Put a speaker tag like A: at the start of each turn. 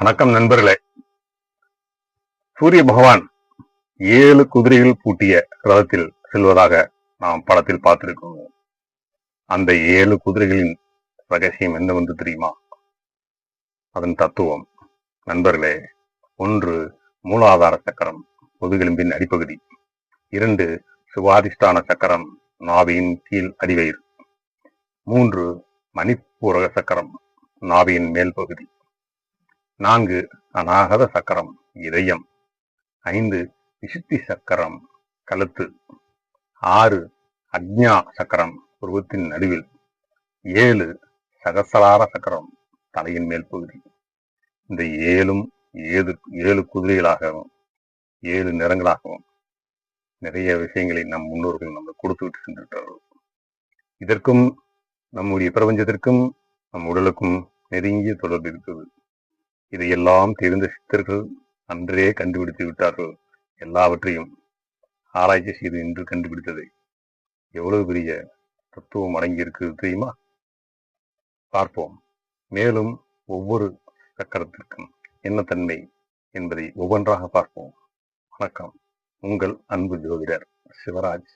A: வணக்கம் நண்பர்களே. சூரிய பகவான் ஏழு குதிரைகள் பூட்டிய ரதத்தில் செல்வதாக நாம் படத்தில் பார்த்திருக்கோம். அந்த ஏழு குதிரைகளின் ரகசியம் என்னவென்று தெரியுமா? அதன் தத்துவம் நண்பர்களே ஒன்று மூலாதார சக்கரம் முதுகெலும்பின் அடிப்பகுதி. இரண்டு சுவாதிஷ்டான சக்கரம் நாவியின் கீழ் அடிவயிறு. மூன்று மணிப்பூரக சக்கரம் நாவியின் மேல் பகுதி. நான்கு அநாகத சக்கரம் இதயம். ஐந்து விசுத்தி சக்கரம் கழுத்து. ஆறு அக்ஞா சக்கரம் உருவத்தின் நடுவில். ஏழு சகசலார சக்கரம் தலையின் மேல் பகுதி. இந்த ஏழும் ஏழு ஏழு குதிரைகளாகவும் ஏழு நிறங்களாகவும் நிறைய விஷயங்களை நம் முன்னோர்கள் நம்ம கொடுத்துவிட்டு சென்றிருக்கிறார்கள். இதற்கும் நம்முடைய பிரபஞ்சத்திற்கும் நம் உடலுக்கும் நெருங்கிய தொடர்பு இருக்கிறது. இதையெல்லாம் தெரிந்த சித்தர்கள் அன்றே கண்டுபிடித்து விட்டார்கள். எல்லாவற்றையும் ஆராய்ச்சி செய்து இன்று கண்டுபிடித்ததை. எவ்வளவு பெரிய தத்துவம் அடங்கி இருக்கிறது தெரியுமா? பார்ப்போம். மேலும் ஒவ்வொரு சக்கரத்திற்கும் என்ன தன்மை என்பதை ஒவ்வொன்றாக பார்ப்போம். வணக்கம். உங்கள் அன்பு ஜோதிடர் சிவராஜ்.